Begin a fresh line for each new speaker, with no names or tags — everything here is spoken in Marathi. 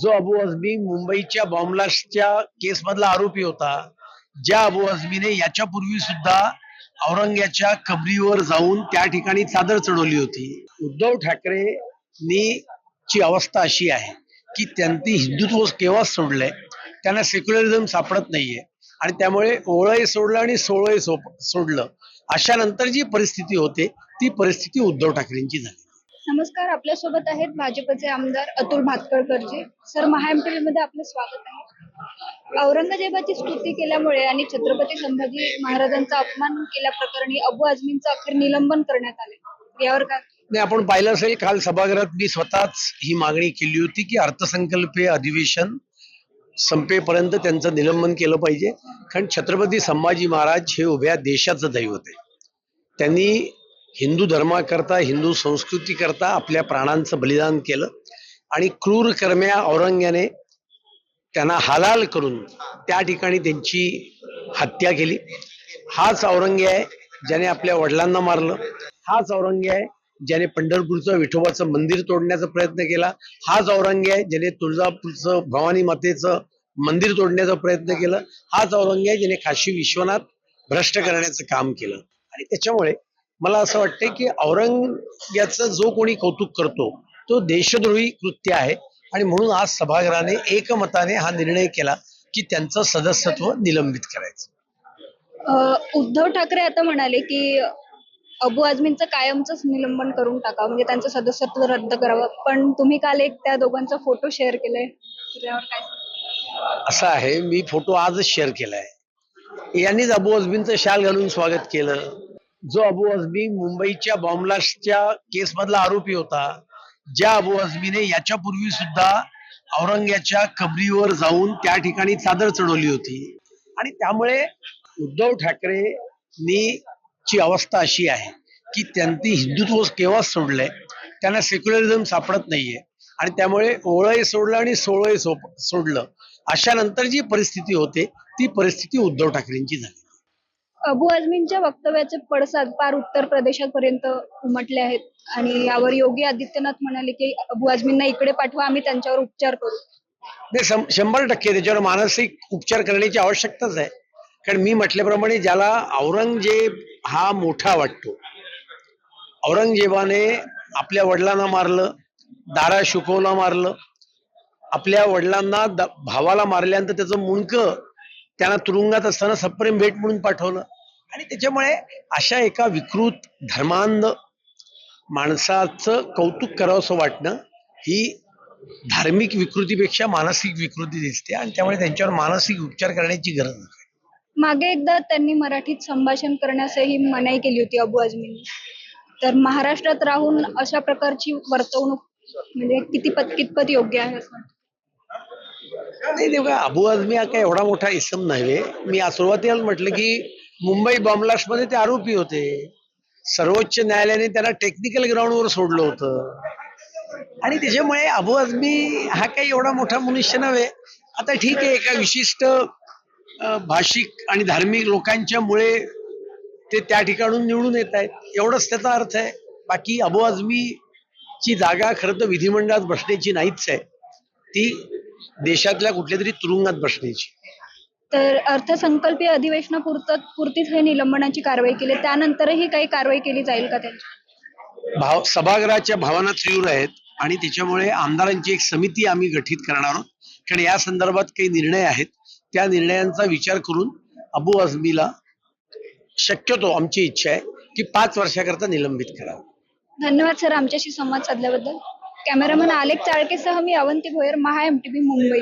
जो अबू अझमी मुंबईच्या बॉम्बलास्टच्या केस मधला आरोपी होता ज्या अबू अझमीने याच्यापूर्वी सुद्धा औरंग्याच्या कबरीवर जाऊन त्या ठिकाणी चादर चढवली होती. उद्धव ठाकरेंनी ची अवस्था अशी आहे की त्यांनी हिंदुत्व केव्हाच सोडलंय? त्यांना सेक्युलरिझम सापडत नाहीये. आणि त्यामुळे ओळही सोडलं आणि सोळही सोप सोडलं. अशा नंतर जी परिस्थिती होते ती परिस्थिती उद्धव ठाकरेंची झाली.
नमस्कार आपल्यासोबत आहेत भाजपचे आमदार अतुल भातखळकरजी सर महाएमटीव्ही मध्ये आपलं स्वागत आहे. औरंगजेबाची स्तुती केल्यामुळे आणि छत्रपती संभाजी महाराजांचा अपमान केल्याप्रकरणी अबू आझमींचं अखेर निलंबन करण्यात आले यावर काय?
नाही आपण पाहिलं असेल काल सभागृहात मी स्वतःच ही मागणी केली होती की अर्थसंकल्पीय अधिवेशन संपेपर्यंत त्यांचं निलंबन केलं पाहिजे. कारण छत्रपती संभाजी महाराज हे उभ्या देशाचं दैवत आहे. त्यांनी हिंदू धर्माकरता हिंदू संस्कृतीकरता आपल्या प्राणांचं बलिदान केलं आणि क्रूर कर्म्या औरंग्याने त्यांना हालाल करून त्या ठिकाणी त्यांची हत्या केली. हाच औरंगी आहे ज्याने आपल्या वडिलांना मारलं. हाच औरंगी आहे ज्याने पंढरपूरचं विठोबाचं मंदिर तोडण्याचा प्रयत्न केला. हाच औरंगी आहे ज्याने तुळजापूरचं भवानी मातेचं मंदिर तोडण्याचा प्रयत्न केला. हाच औरंगी आहे ज्याने काशी विश्वनाथ भ्रष्ट करण्याचं काम केलं. आणि त्याच्यामुळे मला असं वाटतं की औरंग्याचं जो कोणी कौतुक करतो तो देशद्रोही कृत्य आहे. आणि म्हणून आज सभागृहाने एकमताने हा निर्णय केला की त्यांचं सदस्यत्व निलंबित करायचं.
उद्धव ठाकरे आता म्हणाले की अबू आझमींचं कायमच निलंबन करून टाका म्हणजे त्यांचं सदस्यत्व रद्द करावं. पण तुम्ही काल एक त्या दोघांचा फोटो शेअर केलाय.
असं आहे मी फोटो आजच शेअर केलाय. यांनीच अबू अझमींचं शाल घालून स्वागत केलं. जो अबू अजमी मुंबईच्या बॉम्बलास्टच्या केस मधला आरोपी होता ज्या अबू अजमीने याच्यापूर्वी सुद्धा औरंग्याच्या कबरीवर जाऊन त्या ठिकाणी चादर चढवली होती. आणि त्यामुळे उद्धव ठाकरेंनी ची अवस्था अशी आहे की त्यांनी हिंदुत्व केव्हाच सोडलंय? त्यांना सेक्युलरिझम सापडत नाहीये. आणि त्यामुळे ओळय सोडलं आणि सोळय सोप सोडलं. अशा नंतर जी परिस्थिती होते ती परिस्थिती उद्धव ठाकरेंची झाली.
अबू आझमींच्या वक्तव्याचे पडसाद पार उत्तर प्रदेशापर्यंत उमटले आहेत. आणि यावर योगी आदित्यनाथ म्हणाले की अबू आझमींना इकडे पाठवा आम्ही त्यांच्यावर उपचार करू.
शंभर टक्के त्याच्यावर मानसिक उपचार करण्याची आवश्यकताच आहे. कारण मी म्हटल्याप्रमाणे ज्याला औरंगजेब हा मोठा वाटतो. औरंगजेबाने आपल्या वडिलांना मारलं दारा शुकवला मारलं. आपल्या वडिलांना भावाला मारल्यानंतर त्याचं मुंडकं त्यांना तुरुंगात असताना सप्रेम भेट म्हणून पाठवलं. आणि त्याच्यामुळे अशा एका विकृत धर्मांध माणसाचं कौतुक करावंसं वाटणं ही धार्मिक विकृतीपेक्षा मानसिक विकृती दिसते आणि त्यामुळे त्यांच्यावर मानसिक उपचार करण्याची गरज आहे
मागे एकदा त्यांनी मराठीत संभाषण करण्यासही मनाई केली होती अबू आझमींनी तर महाराष्ट्रात राहून अशा प्रकारची वर्तवणूक म्हणजे किती पत कितपत योग्य आहे असं वाटतं?
नाही तेव्हा अबू आझमी हा काय एवढा मोठा इसम नव्हे. मी आज सुरुवातीला म्हटलं की मुंबई बॉम्बलास्टमध्ये ते आरोपी होते. सर्वोच्च न्यायालयाने त्यांना टेक्निकल ग्राउंडवर सोडलं होतं. आणि त्याच्यामुळे अबू आझमी हा काही एवढा मोठा मनुष्य नव्हे. आता ठीक आहे एका विशिष्ट भाषिक आणि धार्मिक लोकांच्या मुळे ते त्या ठिकाणून निवडून येत आहेत. एवढंच त्याचा अर्थ आहे. बाकी अबू आझमीची जागा खरं तर विधिमंडळात बसण्याची नाहीच आहे. ती देशातल्या कुठल्या तरी तुरुंगात बसण्याची.
तर अर्थसंकल्पीय अधिवेशनापुरतं पुरतीच हे निलंबनाची कारवाई केली. त्यानंतरही काही कारवाई केली जाईल का त्यांची?
भाव सभागृहाच्या भावना तीव्र आहेत आणि त्याच्यामुळे आमदारांची एक समिती आम्ही गठीत करणार आहोत. कारण या संदर्भात काही निर्णय आहेत. त्या निर्णयांचा विचार करून अबू आझमीला शक्यतो आमची इच्छा आहे की पाच वर्षाकरता निलंबित करावं.
धन्यवाद सर आमच्याशी संवाद साधल्याबद्दल. कॅमेरामन आलेख चाळकेसह मी अवंती भोयर महा एमटीबी मुंबई.